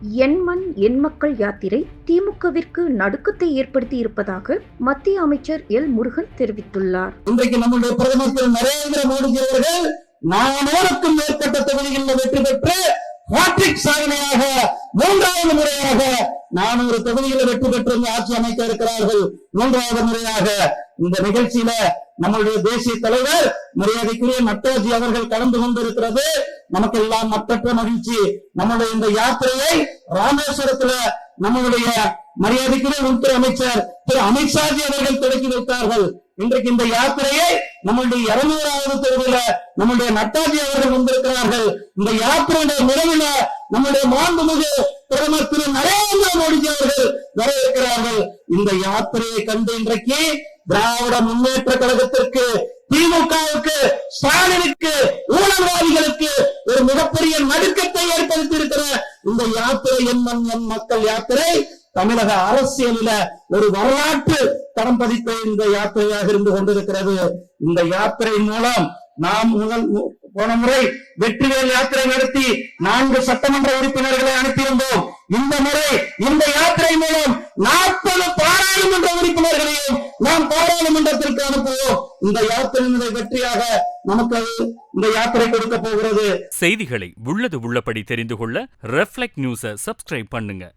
என் மண் மக்கள் யாத்திரை திமுகவிற்கு நடுக்கத்தை ஏற்படுத்தி இருப்பதாக மத்திய அமைச்சர் எல். முருகன் தெரிவித்துள்ளார். இன்றைக்கு நம்முடைய பிரதமர் திரு. நரேந்திர மோடி அவர்கள் நானூறுக்கும் மேற்பட்ட தொகுதிகளில் வெற்றி பெற்று ஹாட்ரிக் சாதனையாக மூன்றாவது முறையாக நானூறு தொகுதிகளில் வெற்றி பெற்று ஆட்சி அமைக்க இருக்கிறார்கள். மூன்றாவது முறையாக இந்த நிகழ்ச்சியில நம்முடைய தேசிய தலைவர் மரியாதைக்குரிய நட்டாஜி அவர்கள் கலந்து கொண்டிருக்கிறது. நமக்கெல்லாம் மற்றற்ற மகிழ்ச்சி. நம்முடைய இந்த யாத்திரையை ராமேஸ்வரத்துல நம்மளுடைய மரியாதைக்குரிய உள்துறை அமைச்சர் திரு அமித்ஷாஜி அவர்கள் தொடக்கி வைத்தார்கள். இன்றைக்கு இந்த யாத்திரையை நம்முடைய இருநூறாவது தெருவில் நம்முடைய நட்டாஜி அவர்கள் வந்திருக்கிறார்கள். இந்த யாத்திரையுடைய நிறைவில நம்முடைய மாண்புமிகு பிரதமர் திரு நரேந்திர மோடிஜி அவர்கள் வர இருக்கிறார்கள் இந்த யாத்திரையை கண்டு இன்றைக்கு திராவிட முன்னேற்ற கழகத்திற்கு திமுகவுக்கு ஸ்டாலினுக்கு ஊழல்வாதிகளுக்கு மிகப்பெரிய நடுக்கத்தை ஏற்படுத்தி இருக்கிற இந்த யாத்திரை என் என் மக்கள் யாத்திரை தமிழக அரசியலில ஒரு வரலாற்று தரம் பதித்த இந்த யாத்திரையாக இருந்து கொண்டிருக்கிறது. இந்த யாத்திரை மூலம் நாம் முதல் போன முறை வெற்றிவேல் யாத்திரை நடத்தி நான்கு சட்டமன்ற உறுப்பினர்களை அனுப்பியிருந்தோம். இந்த முறை இந்த யாத்திரை மூலம் நாற்பது பாராளுமன்ற உறுப்பினர்களையும் நாம் பாராளுமன்றத்திற்கு அனுப்புவோம். இந்த யாத்திரையினுடைய வெற்றியாக நமக்கு இந்த யாத்திரை கொடுக்க போகிறது. செய்திகளை உள்ளது உள்ளபடி தெரிந்து கொள்ள ரெஃப்ளெக்ட் நியூஸை சப்ஸ்கிரைப் பண்ணுங்க.